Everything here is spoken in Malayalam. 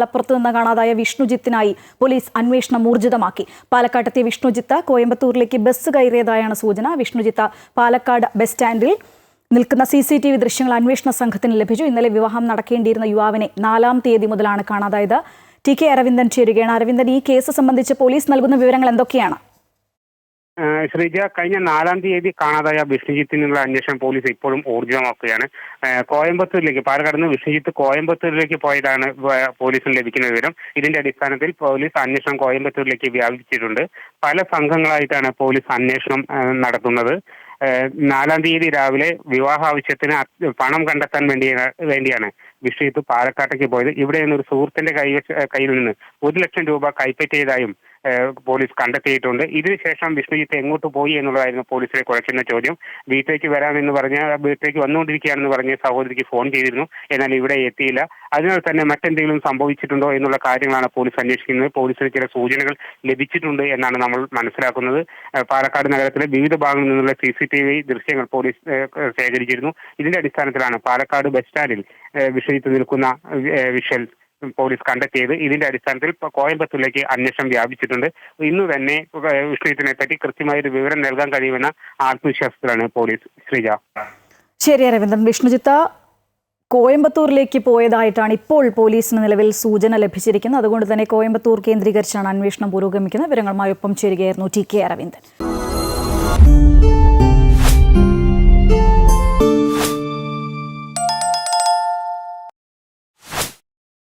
മലപ്പുറത്ത് നിന്ന് കാണാതായ വിഷ്ണുജിത്തിനായി പോലീസ് അന്വേഷണം ഊർജിതമാക്കി. പാലക്കാട്ടെത്തിയ വിഷ്ണുജിത്ത് കോയമ്പത്തൂരിലേക്ക് ബസ് കയറിയതായാണ് സൂചന. വിഷ്ണുജിത്ത് പാലക്കാട് ബസ് സ്റ്റാൻഡിൽ നിൽക്കുന്ന സി സി ടി വി ദൃശ്യങ്ങൾ അന്വേഷണ സംഘത്തിന് ലഭിച്ചു. ഇന്നലെ വിവാഹം നടക്കേണ്ടിയിരുന്ന യുവാവിനെ നാലാം തീയതി മുതലാണ് കാണാതായത്. ടി കെ അരവിന്ദൻ ചേരുകയാണ്. അരവിന്ദൻ ഈ കേസ് സംബന്ധിച്ച് പോലീസ് നൽകുന്ന വിവരങ്ങൾ എന്തൊക്കെയാണ്? ശ്രീജ കഴിഞ്ഞ നാലാം തീയതി കാണാതായ വിഷ്ണുജിത്തിനുള്ള അന്വേഷണം പോലീസ് ഇപ്പോഴും ഊർജിതമാക്കുകയാണ് കോയമ്പത്തൂരിലേക്ക് പാലക്കാട് നിന്ന് വിഷ്ണുജിത്ത് കോയമ്പത്തൂരിലേക്ക് പോയതാണ് പോലീസിന് ലഭിക്കുന്ന വിവരം. ഇതിന്റെ അടിസ്ഥാനത്തിൽ പോലീസ് അന്വേഷണം കോയമ്പത്തൂരിലേക്ക് വ്യാപിച്ചിട്ടുണ്ട്. പല സംഘങ്ങളായിട്ടാണ് പോലീസ് അന്വേഷണം നടത്തുന്നത്. നാലാം തീയതി രാവിലെ വിവാഹ ആവശ്യത്തിന് പണം കണ്ടെത്താൻ വേണ്ടി വേണ്ടിയാണ് വിഷ്ണുജിത്ത് പാലക്കാട്ടേക്ക് പോയത്. ഇവിടെ നിന്ന് ഒരു സുഹൃത്തിന്റെ കൈ കയ്യിൽ നിന്ന് ഒരു ലക്ഷം രൂപ കൈപ്പറ്റിയതായും പോലീസ് കണ്ടെത്തിയിട്ടുണ്ട്. ഇതിനുശേഷം വിഷ്ണുജിത്ത് എങ്ങോട്ട് പോയി എന്നുള്ളതായിരുന്നു പോലീസിലെ കുഴക്കുന്ന ചോദ്യം. വീട്ടിലേക്ക് വരാമെന്ന് പറഞ്ഞ് വീട്ടിലേക്ക് വന്നുകൊണ്ടിരിക്കുകയാണെന്ന് പറഞ്ഞ് സഹോദരിക്ക് ഫോൺ ചെയ്തിരുന്നു. എന്നാൽ ഇവിടെ എത്തിയില്ല. അതിനാൽ തന്നെ മറ്റെന്തെങ്കിലും സംഭവിച്ചിട്ടുണ്ടോ എന്നുള്ള കാര്യങ്ങളാണ് പോലീസ് അന്വേഷിക്കുന്നത്. പോലീസിന് ചില സൂചനകൾ ലഭിച്ചിട്ടുണ്ട് എന്നാണ് നമ്മൾ മനസ്സിലാക്കുന്നത്. പാലക്കാട് നഗരത്തിലെ വിവിധ ഭാഗങ്ങളിൽ നിന്നുള്ള സി സി ടി വി ദൃശ്യങ്ങൾ പോലീസ് ശേഖരിച്ചിരുന്നു. ഇതിന്റെ അടിസ്ഥാനത്തിലാണ് പാലക്കാട് ബസ് സ്റ്റാൻഡിൽ വിഷയത്ത് നിൽക്കുന്ന ഏഹ് വിഷ്വൽ പോലീസ് കണ്ടെത്തിയത് ഇതിന്റെ അടിസ്ഥാനത്തിൽ കോയമ്പത്തൂരിലേക്ക് അന്വേഷണം വ്യാപിച്ചിട്ടുണ്ട്. ഇന്ന് തന്നെ വിഷയത്തിനെ പറ്റി കൃത്യമായ ഒരു വിവരം നൽകാൻ കഴിയുമെന്ന ആത്മവിശ്വാസത്തിലാണ് പോലീസ് ശ്രീജ. ശരി അരവിന്ദൻ. വിഷ്ണുജിത്ത് കോയമ്പത്തൂരിലേക്ക് പോയതായിട്ടാണ് ഇപ്പോൾ പോലീസിന് നിലവിൽ സൂചന ലഭിച്ചിരിക്കുന്നത്. അതുകൊണ്ട് തന്നെ കോയമ്പത്തൂർ കേന്ദ്രീകരിച്ചാണ് അന്വേഷണം പുരോഗമിക്കുന്നത്. വിവരങ്ങളുമായി ഒപ്പം ചേരുകയായിരുന്നു ടി കെ അരവിന്ദൻ.